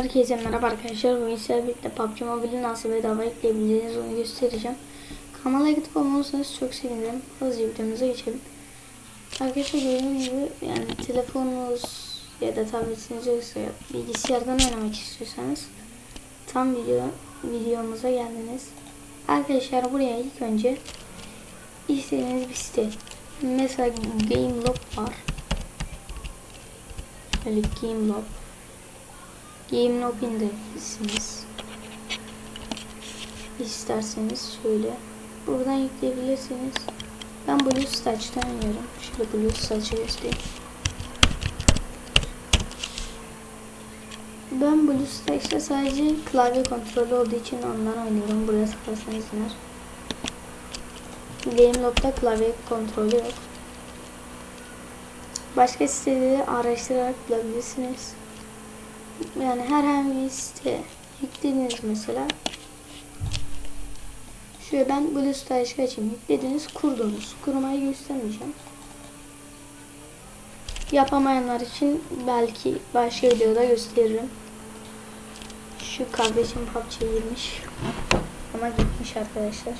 Herkese merhaba arkadaşlar. Bugün sizlerle birlikte PUBG Mobile'i nasıl bedava ekleyebileceğiniz onu göstereceğim. Kanala gidip olursanız çok sevinirim. Hızlıca videomuza geçelim. Arkadaşlar gördüğünüz gibi yani telefonunuz ya da tabletiniz yoksa bilgisayardan oynamak istiyorsanız tam video videomuza geldiniz. Arkadaşlar buraya ilk önce istediğiniz bir site. Mesela GameLob var. Böyle GameLob. Game Lobby'inde isiniz. İsterseniz şöyle. Buradan yükleyebilirsiniz. Ben BlueStacks'tan oynuyorum. Şöyle BlueStacks'ı göstereyim. Ben BlueStacks'ta sadece klavye kontrolü olduğu için ondan oynuyorum. Buraya tıklarsanız iner. GameLob'da klavye kontrolü yok. Başka siteleri araştırarak bulabilirsiniz. Yani herhangi bir site yüklediniz mesela. Şöyle ben BlueStacks açayım. Yüklediniz, kurdunuz. Kurmayı göstermeyeceğim. Yapamayanlar için belki başka videoda gösteririm. Şu kardeşim PUBG'ye girmiş. Ama gitmiş arkadaşlar.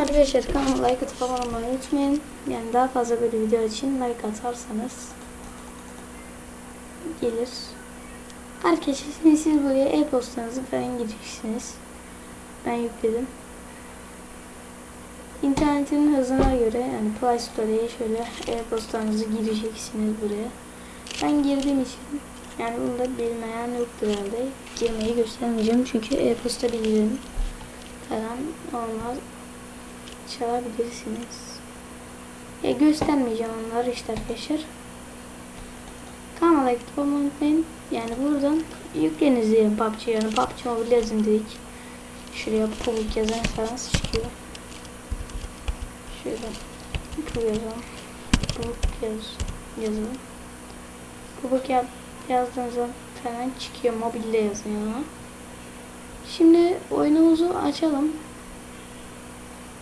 Arkadaşlar kanalıma like atıp abone olmayı unutmayın. Yani daha fazla böyle video için like atarsanız gelir. Arkadaşlar şimdi siz buraya e-postanızı falan gireceksiniz. Ben yükledim. İnternetin hızına göre yani Play Store'ya şöyle e-postanızı gireceksiniz buraya. Ben girdiğim için yani bunu da bilmeyen yoktur herhalde. Girmeyi göstermeyeceğim çünkü e-posta bilgilerim falan olmaz çalabilirsiniz. E göstermeyeceğim onları işte arkadaşlar. Kanala gidip unutmayın. Yani buradan yükleniz diyelim PUBG yani PUBG Mobile yazın dedik. Şuraya public yazan falan çıkıyor. Şöyle public yazalım. Public yaz, yazalım. Public yaz, yazdığınızda falan çıkıyor. Mobilde yazın yana. Şimdi oyunumuzu açalım.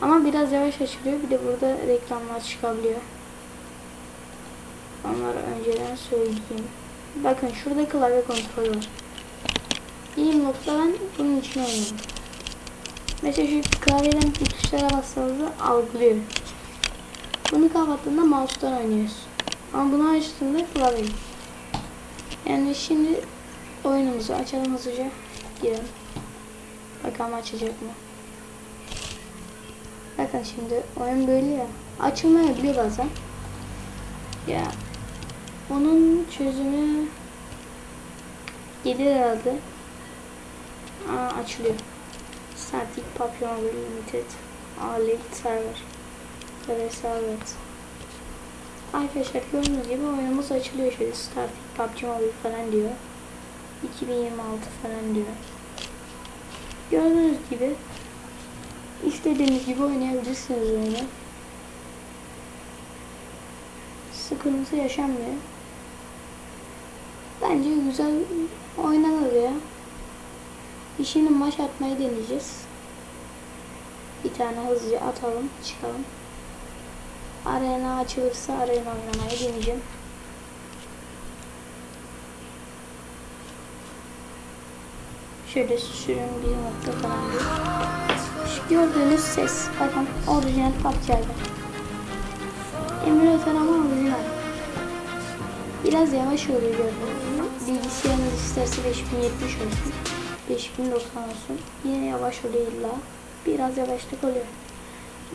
Ama biraz yavaş açılıyor. Bir de burada reklamlar çıkabiliyor. Onları önceden söyleyeyim. Bakın şurada klavye kontrolü var. İyi nokta bunun için oynuyorum. Mesela şu klavyeden bir tuşlara bastığınızda algılıyor. Bunu kapattığında mouse'dan oynuyoruz. Ama bunu açtığında klavye. Yani şimdi oyunumuzu açalım hızlıca. Girelim. Bakalım açacak mı? Bakın şimdi oyun böyle ya. Açılmayabiliyor bazen. Ya onun çözümü gelir herhalde. Aa, açılıyor. Static Papillon Limited Alert Server ve Servet. Arkadaşlar gördüğünüz gibi oyunumuz açılıyor şöyle Static PUBG Mobile falan diyor. 2026 falan diyor. Gördüğünüz gibi İstediğiniz gibi oynayabilirsiniz oyunu. Sıkıntı yaşanmıyor. Bence güzel oynanır ya. İşini maç atmayı deneyeceğiz. Bir tane hızlıca atalım, çıkalım. Arena açılırsa arena oynamayı deneyeceğim. Şöyle sürün bir nokta falan. Şu gördüğünüz ses. Bakın orijinal PUBG'de. Emülatör ama orijinal. Biraz yavaş oluyor gördüğünüz gibi. Bilgisayarınız isterse 5070 olsun. 5090 olsun. Yine yavaş oluyor illa. Biraz yavaşlık oluyor.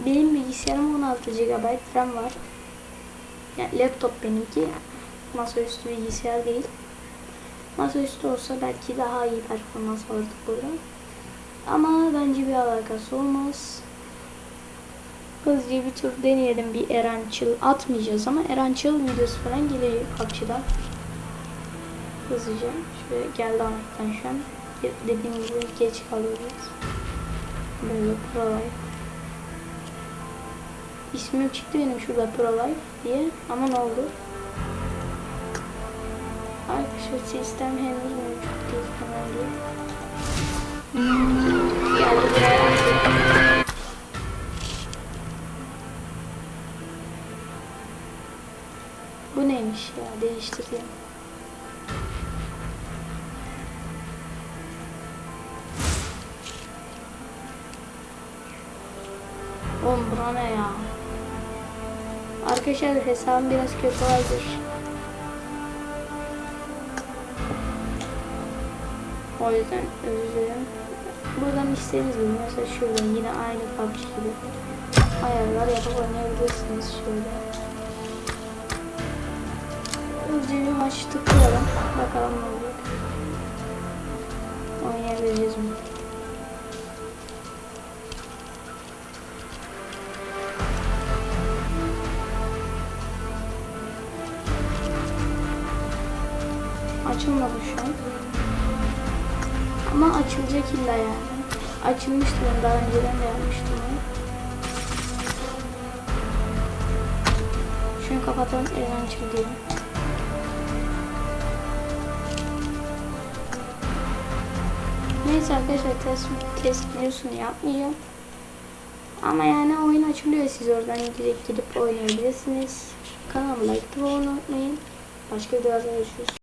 Benim bilgisayarım 16 GB RAM var. Yani laptop benimki. Masaüstü bilgisayar değil. Masaüstü olsa belki daha iyi performans alırdık burada. Ama bence bir alakası olmaz. Hızlıca bir tur deneyelim. Bir Erançıl atmayacağız ama Erançıl videosu falan geliyor PUBG'dan. Hızlıca. Şöyle geldi Ahmet'ten şu an. Dediğim gibi geç kalıyoruz. Böyle Pro Life. İsmim çıktı benim şurada Pro Life diye. Ama ne oldu? Şu sistem henüz mevcut değil kanalda. Hmm, yani Bu neymiş ya değiştireyim. Oğlum bura ne ya? Arkadaşlar hesabım biraz kötü olabilir. O yüzden özür dilerim. Buradan istediğiniz gibi mesela şuradan yine aynı PUBG gibi ayarlar yapıp oynayabilirsiniz şöyle. Hızlıca bir maç tıklayalım. Bakalım ne olacak. Oynayabileceğiz mi? Açılmadı şu an. Ama açılacak illa yani. Açılmıştı ben daha önceden de yapmıştım. Şunu kapatalım evden çıkayım. Neyse arkadaşlar test, test yapmayacağım. Ama yani oyun açılıyor siz oradan direkt gidip oynayabilirsiniz. Kanalıma like atmayı unutmayın. Başka videolarda görüşürüz.